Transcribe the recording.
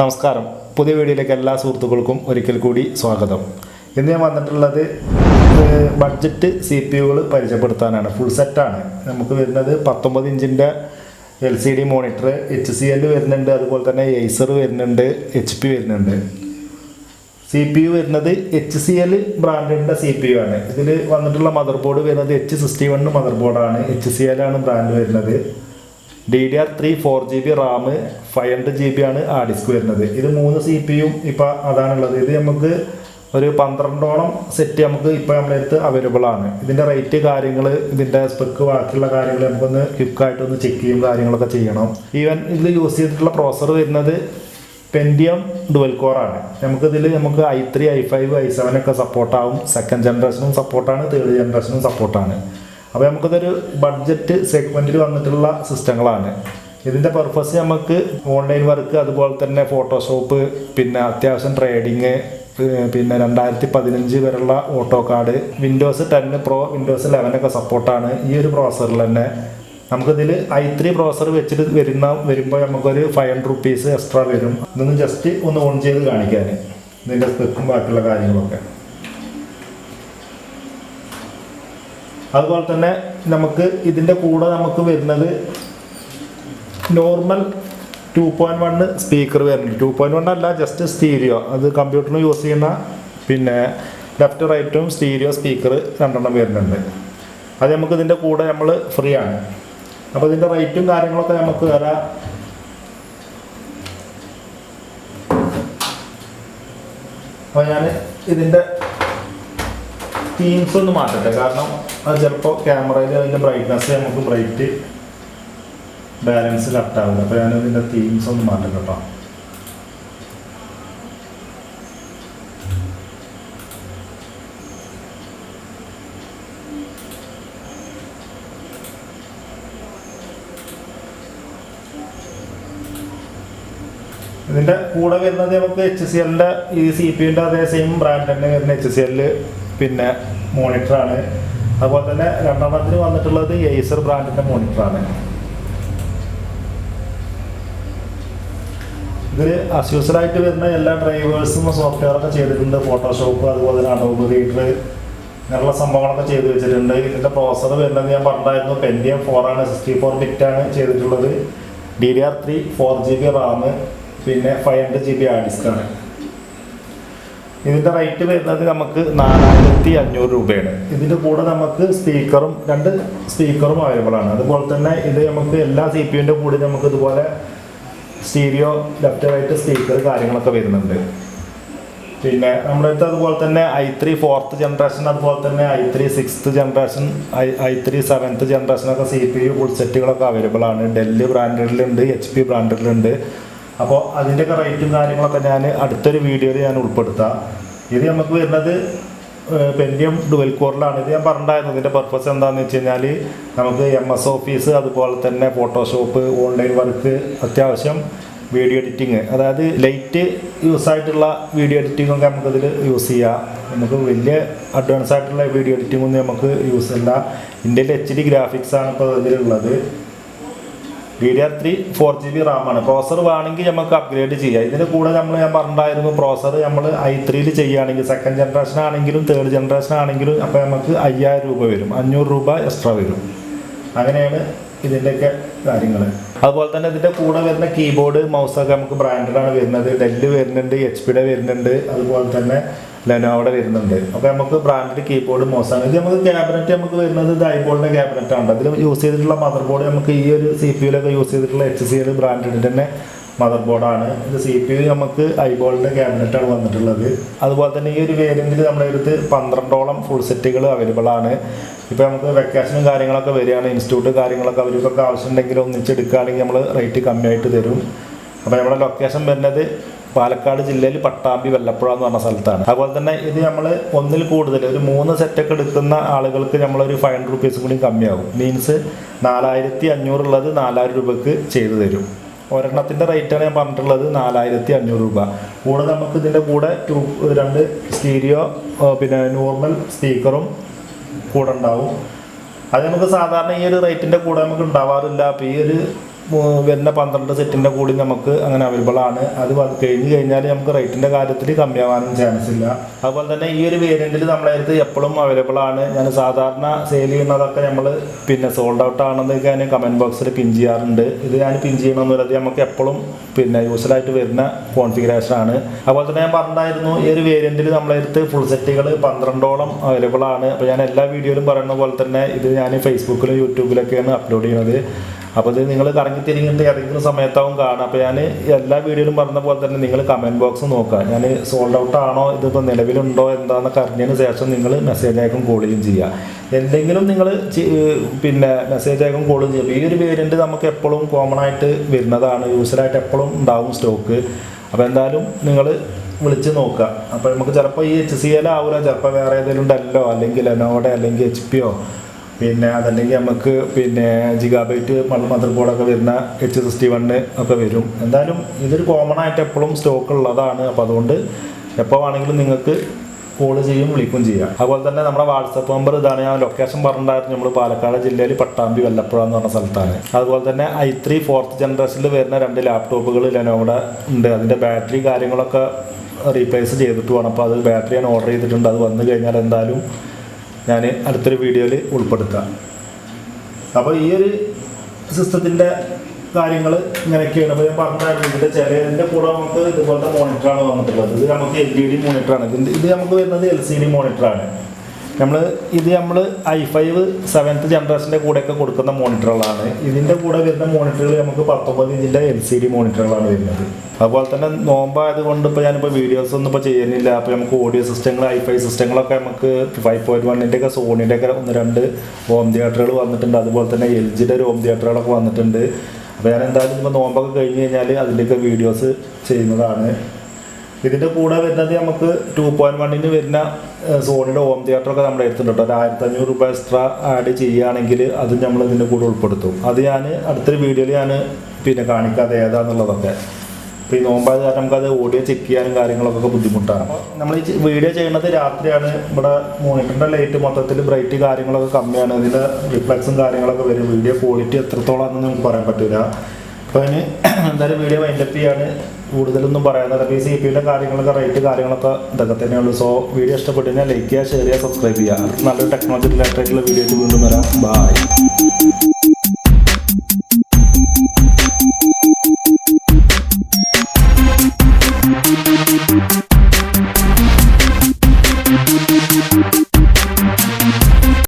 നമസ്കാരം. പുതിയ വീഡിയോയിലേക്ക് എല്ലാ സുഹൃത്തുക്കൾക്കും ഒരിക്കൽ കൂടി സ്വാഗതം. ഇന്ന് ഞാൻ വന്നിട്ടുള്ളത് ബഡ്ജറ്റ് സി പി യുകൾ പരിചയപ്പെടുത്താനാണ്. ഫുൾ സെറ്റാണ് നമുക്ക് വരുന്നത് പത്തൊമ്പത് ഇഞ്ചിന്റെ L C D monitor H C L വരുന്നുണ്ട്. അതുപോലെ തന്നെ എയ്സർ വരുന്നുണ്ട്. എച്ച് പി വരുന്നുണ്ട്. സി പി യു വരുന്നത് എച്ച് സി എൽ ബ്രാൻഡിന്റെ സി പി യു ആണ്. ഇതിൽ വന്നിട്ടുള്ള മദർ ബോർഡ് വരുന്നത് എച്ച് സിക്സ്റ്റി വൺ മദർ ബോർഡാണ് എച്ച് സി എൽ ആണ് ബ്രാൻഡ് വരുന്നത്. D D R three four G B RAM five hundred G B ആണ് ആ ഡിസ്ക് വരുന്നത്. ഇത് മൂന്ന് സി പി യും ഇപ്പം അതാണുള്ളത്. ഇത് നമുക്ക് ഒരു പന്ത്രണ്ടോളം സെറ്റ് നമുക്ക് ഇപ്പം നമ്മുടെ അടുത്ത് അവൈലബിൾ ആണ്. ഇതിന്റെ റേറ്റ് കാര്യങ്ങൾ ഇതിന്റെ സ്പെക്ക് ബാക്കിയുള്ള കാര്യങ്ങൾ നമുക്കൊന്ന് ക്വിക്കായിട്ടൊന്ന് ചെക്ക് ചെയ്യും കാര്യങ്ങളൊക്കെ ചെയ്യണം. ഈവൻ ഇതിൽ യൂസ് ചെയ്തിട്ടുള്ള പ്രോസർ വരുന്നത് പെൻഡിയം ഡുവൽ കോറാണ് നമുക്ക് ഇതിൽ നമുക്ക് I three I five I seven ഒക്കെ സപ്പോർട്ടാവും സെക്കൻഡ് ജനറേഷനും സപ്പോർട്ടാണ് തേർഡ് ജനറേഷനും സപ്പോർട്ടാണ് അപ്പോൾ നമുക്കിതൊരു ബഡ്ജറ്റ് സെഗ്മെന്റിൽ വന്നിട്ടുള്ള സിസ്റ്റങ്ങളാണ്. ഇതിന്റെ പർപ്പസ് നമുക്ക് ഓൺലൈൻ വർക്ക് അതുപോലെ തന്നെ ഫോട്ടോഷോപ്പ് പിന്നെ അത്യാവശ്യം ട്രേഡിങ് പിന്നെ രണ്ടായിരത്തി പതിനഞ്ച് വരെയുള്ള AutoCAD Windows ten pro Windows ലെവനൊക്കെ സപ്പോർട്ടാണ് ഈ ഒരു പ്രോസറിൽ തന്നെ. നമുക്കിതിൽ ഐ ത്രീ പ്രോസർ വെച്ചിട്ട് വരുന്ന വരുമ്പോൾ നമുക്കൊരു ഫൈവ് ഹൺഡ്രഡ് റുപ്പീസ് എക്സ്ട്രാ വരും. ഇതൊന്ന് ജസ്റ്റ് ഒന്ന് ഓൺ ചെയ്ത് കാണിക്കാൻ ഇതിന്റെ സ്പെക്കും ബാക്കിയുള്ള കാര്യങ്ങളൊക്കെ. അതുപോലെ തന്നെ നമുക്ക് ഇതിന്റെ കൂടെ നമുക്ക് വരുന്നത് normal two point one speaker വരുന്നുണ്ട്. ടു പോയിന്റ് വൺ അല്ല ജസ്റ്റ് സ്റ്റീരിയോ അത് കമ്പ്യൂട്ടറിന് യൂസ് ചെയ്യുന്ന പിന്നെ ലെഫ്റ്റ് റൈറ്റും സ്റ്റീരിയോ സ്പീക്കർ രണ്ടെണ്ണം വരുന്നുണ്ട്. അത് നമുക്ക് ഇതിന്റെ കൂടെ നമ്മൾ ഫ്രീ ആണ്. അപ്പോൾ ഇതിന്റെ റേറ്റും കാര്യങ്ങളൊക്കെ നമുക്ക് വരാം അപ്പോൾ ഞാൻ ഇതിന്റെ തീംസ് ഒന്ന് മാറ്റട്ടെ. കാരണം അത് ചിലപ്പോൾ ക്യാമറയിൽ അതിന്റെ ബ്രൈറ്റ്നസ് നമുക്ക് ബ്രൈറ്റ് ബാലൻസ് കട്ടാവില്ല അപ്പോൾ ഞാൻ ഇതിന്റെ തീംസ് ഒന്ന് മാറ്റം കേട്ടോ ഇതിന്റെ കൂടെ വരുന്നത് നമുക്ക് എച്ച് സി എല്ലിന്റെ ഈ സി പി യുടെ അതേ സെയിം ബ്രാൻഡ് തന്നെ വരുന്ന എച്ച് സി എല്ലിൽ പിന്നെ മോണിറ്ററാണ്. അതുപോലെ തന്നെ രണ്ടെണ്ണത്തിന് വന്നിട്ടുള്ളത് എയ്സർ ബ്രാൻഡിന്റെ മോണിറ്ററാണ്. ഇതിൽ അസ്യൂസലായിട്ട് വരുന്ന എല്ലാ ഡ്രൈവേഴ്സും സോഫ്റ്റ്വെയർ ഒക്കെ ചെയ്തിട്ടുണ്ട്. ഫോട്ടോഷോപ്പ് അതുപോലെ തന്നെ അഡോബ് റീഡർ അങ്ങനെയുള്ള സംഭവങ്ങളൊക്കെ ചെയ്ത് വെച്ചിട്ടുണ്ട്. ഇതിന്റെ പ്രോസർ വരുന്നത് ഞാൻ പറഞ്ഞായിരുന്നു പെൻഡിയം ഫോർ ആണ്. സിക്സ്റ്റി ഫോർ ബിറ്റ് ആണ് ചെയ്തിട്ടുള്ളത്. D D R three four G B RAM പിന്നെ five hundred G B hard ഡിസ്കാണ് ഇതിന്റെ റേറ്റ് വരുന്നത് നമുക്ക് നാലായിരത്തി അഞ്ഞൂറ് രൂപയാണ്. ഇതിന്റെ കൂടെ നമുക്ക് സ്പീക്കറും രണ്ട് സ്പീക്കറും അവൈലബിൾ ആണ്. അതുപോലെ തന്നെ ഇത് നമുക്ക് എല്ലാ സി പി യുന്റെ കൂടെ നമുക്ക് ഇതുപോലെ സ്റ്റീരിയോ ലെഫ്റ്റ് റൈറ്റ് സ്പീക്കർ കാര്യങ്ങളൊക്കെ വരുന്നുണ്ട്. പിന്നെ നമ്മുടെ അടുത്ത് അതുപോലെ തന്നെ ഐ ത്രീ ഫോർത്ത് ജനറേഷൻ അതുപോലെ തന്നെ I three sixth generation I I three seventh ജനറേഷനൊക്കെ C P U full സെറ്റുകളൊക്കെ അവൈലബിൾ ആണ്. ഡെല്ലി ബ്രാൻഡിലുണ്ട് എച്ച് പി ബ്രാൻഡിലുണ്ട് അപ്പോൾ അതിന്റെയൊക്കെ റേറ്റും കാര്യങ്ങളൊക്കെ ഞാൻ അടുത്തൊരു വീഡിയോയിൽ ഞാൻ ഉൾപ്പെടുത്താം. ഇത് നമുക്ക് വരുന്നത് പെൻഡിയം ഡുവൽ കോറിലാണ് ഇത് ഞാൻ പറഞ്ഞിട്ടുണ്ടായിരുന്നു. ഇതിന്റെ പർപ്പസ് എന്താണെന്ന് വെച്ച് കഴിഞ്ഞാൽ നമുക്ക് എം എസ് ഓഫീസ് അതുപോലെ തന്നെ ഫോട്ടോഷോപ്പ് ഓൺലൈൻ വർക്ക് അത്യാവശ്യം വീഡിയോ എഡിറ്റിങ് അതായത് ലൈറ്റ് യൂസ് ആയിട്ടുള്ള വീഡിയോ എഡിറ്റിംഗ് ഒക്കെ നമുക്കതിൽ യൂസ് ചെയ്യാം. നമുക്ക് വലിയ അഡ്വാൻസ് ആയിട്ടുള്ള വീഡിയോ എഡിറ്റിംഗ് ഒന്നും നമുക്ക് യൂസ് അല്ല. ഇന്ത്യയിൽ എച്ച് ഡി ഗ്രാഫിക്സ് ആണ് ഇപ്പോൾ ഇതിലുള്ളത്. D D R three four G B റാമാണ് processor വേണമെങ്കിൽ നമുക്ക് അപ്ഗ്രേഡ് ചെയ്യാം. ഇതിന് കൂടെ നമ്മൾ ഞാൻ പറഞ്ഞിട്ടുണ്ടായിരുന്നു പ്രോസർ നമ്മൾ ഐ ത്രീയിൽ ചെയ്യുകയാണെങ്കിൽ സെക്കൻഡ് ജനറേഷൻ ആണെങ്കിലും തേർഡ് ജനറേഷൻ ആണെങ്കിലും അപ്പോൾ നമുക്ക് അയ്യായിരം രൂപ വരും. അഞ്ഞൂറ് രൂപ എക്സ്ട്രാ വരും. അങ്ങനെയാണ് ഇതിന്റെയൊക്കെ കാര്യങ്ങൾ അതുപോലെ തന്നെ ഇതിന്റെ കൂടെ വരുന്ന കീബോർഡ് മൗസൊക്കെ നമുക്ക് ബ്രാൻഡഡാണ് വരുന്നത്. ഡെല്ല് വരുന്നുണ്ട് എച്ച് പിയുടെ വരുന്നുണ്ട്. അതുപോലെ തന്നെ ലെനോയുടെ വരുന്നുണ്ട്. അപ്പോൾ നമുക്ക് ബ്രാൻഡ് കീബോർഡ് മോശമാണ്. ഇത് നമുക്ക് ക്യാബിനറ്റ് നമുക്ക് വരുന്നത് ഇത് ഐബോളിന്റെ ക്യാബിനറ്റ് ആണ്. അതിൽ യൂസ് ചെയ്തിട്ടുള്ള മദർ ബോർഡ് നമുക്ക് ഈ ഒരു സി പി യുലൊക്കെ യൂസ് ചെയ്തിട്ടുള്ള എച്ച് സി എൽ ബ്രാൻഡിന്റെ തന്നെ മദർ ബോർഡാണ് ഇത് സി പി യു നമുക്ക് ഐബോളിന്റെ ക്യാബിനറ്റാണ് വന്നിട്ടുള്ളത്. അതുപോലെ തന്നെ ഈ ഒരു വേരിയന്റിൽ നമ്മുടെ അടുത്ത് പന്ത്രണ്ടോളം ഫുൾ സെറ്റുകൾ അവൈലബിൾ ആണ്. ഇപ്പോൾ നമുക്ക് വെക്കേഷനും കാര്യങ്ങളൊക്കെ വരികയാണ്. ഇൻസ്റ്റിറ്റ്യൂട്ട് കാര്യങ്ങളൊക്കെ അവർക്കൊക്കെ ആവശ്യമുണ്ടെങ്കിൽ ഒന്നിച്ചെടുക്കുകയാണെങ്കിൽ നമ്മൾ റേറ്റ് കമ്മിയായിട്ട് തരും. അപ്പോൾ നമ്മുടെ ലൊക്കേഷൻ വരുന്നത് പാലക്കാട് ജില്ലയിൽ പട്ടാമ്പി വെല്ലപ്പുഴ എന്ന് പറഞ്ഞ സ്ഥലത്താണ്. അതുപോലെ തന്നെ ഇത് നമ്മൾ ഒന്നിൽ കൂടുതൽ ഒരു മൂന്ന് സെറ്റൊക്കെ എടുക്കുന്ന ആളുകൾക്ക് നമ്മളൊരു ഫൈവ് ഹൺഡ്രഡ് റുപ്പീസ് കൂടി കമ്മിയാകും. മീൻസ് നാലായിരത്തി അഞ്ഞൂറുള്ളത് നാലായിരം രൂപക്ക് ചെയ്തു തരും. ഒരെണ്ണത്തിന്റെ റേറ്റാണ് ഞാൻ പറഞ്ഞിട്ടുള്ളത് നാലായിരത്തി അഞ്ഞൂറ് രൂപ. കൂടെ നമുക്ക് ഇതിന്റെ കൂടെ രണ്ട് സ്റ്റീരിയോ പിന്നെ നോർമൽ സ്പീക്കറും കൂടെ ഉണ്ടാവും. അത് നമുക്ക് സാധാരണ ഈ ഒരു റേറ്റിന്റെ കൂടെ നമുക്ക് ഉണ്ടാവാറില്ല. അപ്പോൾ ഈ ഒരു വരുന്ന പന്ത്രണ്ട് സെറ്റിന്റെ കൂടി നമുക്ക് അങ്ങനെ അവൈലബിൾ ആണ്. അത് കഴിഞ്ഞ് കഴിഞ്ഞാൽ നമുക്ക് റേറ്റിന്റെ കാര്യത്തിൽ കമ്മിയാവാനും ചാൻസ് ഇല്ല. അതുപോലെ തന്നെ ഈ ഒരു വേരിയന്റിൽ നമ്മളെ അടുത്ത് എപ്പോഴും അവൈലബിൾ ആണ്. ഞാൻ സാധാരണ സെയിൽ ചെയ്യുന്നതൊക്കെ നമ്മൾ പിന്നെ സോൾഡ് ഔട്ട് ആണെന്നൊക്കെ ഞാൻ കമന്റ് ബോക്സിൽ പിൻ ചെയ്യാറുണ്ട്. ഇത് ഞാൻ പിൻ ചെയ്യണമെന്നുള്ളത് നമുക്ക് എപ്പോഴും പിന്നെ യൂസ്ഡായിട്ട് വരുന്ന കോൺഫിഗറേഷൻ ആണ്. അതുപോലെ തന്നെ ഞാൻ പറഞ്ഞായിരുന്നു ഈ ഒരു വേരിയന്റിൽ നമ്മളെ അടുത്ത് ഫുൾ സെറ്റുകൾ പന്ത്രണ്ടോളം അവൈലബിൾ ആണ്. അപ്പോൾ ഞാൻ എല്ലാ വീഡിയോയിലും പറയുന്ന പോലെ തന്നെ ഇത് ഞാൻ ഫേസ്ബുക്കിലും യൂട്യൂബിലൊക്കെയാണ് അപ്ലോഡ് ചെയ്യുന്നത്. അപ്പോൾ ഇത് നിങ്ങൾ കറങ്ങി തിരിഞ്ഞിട്ട് ഏതെങ്കിലും സമയത്താവും കാണുക. അപ്പോൾ ഞാൻ എല്ലാ വീഡിയോയിലും പറഞ്ഞ പോലെ തന്നെ നിങ്ങൾ കമന്റ് ബോക്സ് നോക്കുക. ഞാൻ സോൾഡ് ഔട്ട് ആണോ? ഇതിപ്പോൾ നിലവിലുണ്ടോ? എന്താണെന്നൊക്കെ അറിഞ്ഞതിന് ശേഷം നിങ്ങൾ മെസ്സേജ് അയക്കും കോൾ ചെയ്യും ചെയ്യുക. എന്തെങ്കിലും നിങ്ങൾ പിന്നെ മെസ്സേജ് അയക്കും കോൾ ചെയ്യും ഈ ഒരു വേരിയന്റ് നമുക്ക് എപ്പോഴും കോമൺ ആയിട്ട് വരുന്നതാണ്. യൂസറായിട്ട് എപ്പോഴും ഉണ്ടാവും സ്റ്റോക്ക് അപ്പോൾ എന്തായാലും നിങ്ങൾ വിളിച്ച് നോക്കുക. അപ്പോൾ നമുക്ക് ചിലപ്പോൾ ഈ എച്ച് സി എൽ ആവില്ല ചിലപ്പോൾ വേറെ ഏതെങ്കിലും ഡെല്ലോ അല്ലെങ്കിൽ എനോടെ അല്ലെങ്കിൽ എച്ച് പിയോ പിന്നെ അതല്ലെങ്കിൽ നമുക്ക് പിന്നെ ജിഗാബൈറ്റ് മദർ ബോർഡൊക്കെ വരുന്ന എച്ച് സിക്സ്റ്റി വണ്ണ് ഒക്കെ വരും. എന്തായാലും ഇതൊരു കോമൺ ആയിട്ട് എപ്പോഴും സ്റ്റോക്ക് ഉള്ളതാണ്. അപ്പോൾ അതുകൊണ്ട് എപ്പോൾ വേണമെങ്കിലും നിങ്ങൾക്ക് കോൾ ചെയ്യും വിളിക്കും ചെയ്യാം. അതുപോലെ തന്നെ നമ്മുടെ വാട്സപ്പ് നമ്പർ ഇതാണ്. ഞാൻ ലൊക്കേഷൻ പറഞ്ഞിട്ടുണ്ടായിരുന്നു. നമ്മൾ പാലക്കാട് ജില്ലയിൽ പട്ടാമ്പി വല്ലപ്പുഴ എന്ന് പറഞ്ഞ സ്ഥലത്താണ്. അതുപോലെ തന്നെ ഐ ത്രീ ഫോർത്ത് ജനറേഷനിൽ വരുന്ന രണ്ട് ലാപ്ടോപ്പുകൾ ലെനോവിടെ ഉണ്ട്. അതിന്റെ ബാറ്ററി കാര്യങ്ങളൊക്കെ റീപ്ലേസ് ചെയ്തിട്ട് വേണം അപ്പോൾ അത് ബാറ്ററി ഞാൻ ഓർഡർ ചെയ്തിട്ടുണ്ട്. അത് വന്നു കഴിഞ്ഞാൽ എന്തായാലും ഞാൻ അടുത്തൊരു വീഡിയോയിൽ ഉൾപ്പെടുത്താം. അപ്പോൾ ഈ ഒരു സിസ്റ്റത്തിന്റെ കാര്യങ്ങൾ ഇങ്ങനെയൊക്കെയാണ്. അപ്പോൾ ഞാൻ പറഞ്ഞായിരുന്നു ഇതിന്റെ ചെറിയതിന്റെ കൂടെ നമുക്ക് ഇതുപോലത്തെ മോണിറ്ററാണ് വന്നിട്ടുള്ളത്. ഇത് നമുക്ക് എൽ ഇ ഡി മോണിറ്ററാണ് ഇതിന്റെ ഇത് നമുക്ക് വരുന്നത് എൽ സി ഡി മോണിറ്ററാണ് നമ്മൾ ഇത് നമ്മൾ ഐ ഫൈവ് സെവൻത്ത് ജനറേഷന്റെ കൂടെയൊക്കെ കൊടുക്കുന്ന മോണിറ്ററുകളാണ്. ഇതിന്റെ കൂടെ വരുന്ന മോണിറ്ററുകൾ നമുക്ക് പത്തൊമ്പത് ഇഞ്ചിന്റെ എൽ സി ഡി മോണിറ്ററുകളാണ് വരുന്നത്. അതുപോലെ തന്നെ നോമ്പായത് കൊണ്ട് ഇപ്പോൾ ഞാനിപ്പോൾ വീഡിയോസ് ഒന്നും ഇപ്പോൾ ചെയ്യുന്നില്ല. അപ്പോൾ നമുക്ക് ഓഡിയോ സിസ്റ്റങ്ങൾ ഐ ഫൈ സിസ്റ്റങ്ങളൊക്കെ നമുക്ക് ഫൈവ് പോയിന്റ് വണ്ണിന്റെ ഒക്കെ സോണിന്റെ ഒക്കെ ഒന്ന് രണ്ട് ഹോം തിയേറ്ററുകൾ വന്നിട്ടുണ്ട്. അതുപോലെ തന്നെ എൽ ജിയുടെ ഒരു ഹോം തിയേറ്ററുകളൊക്കെ വന്നിട്ടുണ്ട്. അപ്പോൾ ഞാൻ എന്തായാലും ഇപ്പോൾ നോമ്പൊക്കെ കഴിഞ്ഞ് കഴിഞ്ഞാൽ അതിന്റെയൊക്കെ വീഡിയോസ് ചെയ്യുന്നതാണ്. ഇതിന്റെ കൂടെ വരുന്നത് നമുക്ക് ടു പോയിന്റ് വണ്ണിന് വരുന്ന സോണിന്റെ ഹോം തിയേറ്റർ ഒക്കെ നമ്മൾ എടുത്തിട്ടുണ്ട് ഒരു ആയിരത്തി അഞ്ഞൂറ് രൂപ എക്സ്ട്രാ ആഡ് ചെയ്യുകയാണെങ്കിൽ അത് നമ്മൾ ഇതിന്റെ കൂടെ ഉൾപ്പെടുത്തും. അത് ഞാൻ അടുത്തൊരു വീഡിയോയിൽ ഞാൻ പിന്നെ കാണിക്കാതെ ഏതാന്നുള്ളതൊക്കെ. അപ്പോൾ ഈ നോമ്പായത് കാരണം നമുക്കത് ഓഡിയോ ചെക്ക് ചെയ്യാനും കാര്യങ്ങളൊക്കെ ബുദ്ധിമുട്ടാണ്. നമ്മൾ ഈ വീഡിയോ ചെയ്യുന്നത് രാത്രിയാണ്. ഇവിടെ മോണിറ്ററിന്റെ ലൈറ്റ് മൊത്തത്തിൽ ബ്രൈറ്റ് കാര്യങ്ങളൊക്കെ കമ്മിയാണ്. ഇതിന്റെ റിഫ്ലക്സും കാര്യങ്ങളൊക്കെ വരും. വീഡിയോ ക്വാളിറ്റി എത്രത്തോളമാണെന്ന് നമുക്ക് പറയാൻ പറ്റില്ല അപ്പോൾ അതിന് എന്തായാലും വീഡിയോ വൈൻഡപ്പ് ചെയ്യാണ്. കൂടുതലൊന്നും പറയാതെ അപ്പോൾ ഈ സി പിയുടെ കാര്യങ്ങളൊക്കെ റേറ്റ് കാര്യങ്ങളൊക്കെ ഇതൊക്കെ തന്നെയുള്ളൂ. സോ വീഡിയോ ഇഷ്ടപ്പെട്ടു കഴിഞ്ഞാൽ ലൈക്ക് ചെയ്യുക ഷെയർ ചെയ്യുക സബ്സ്ക്രൈബ് ചെയ്യുക. നല്ലൊരു ടെക്നോളജി റിലേറ്റഡ് ആയിട്ടുള്ള വീഡിയോ വീണ്ടും വരാം. ബൈ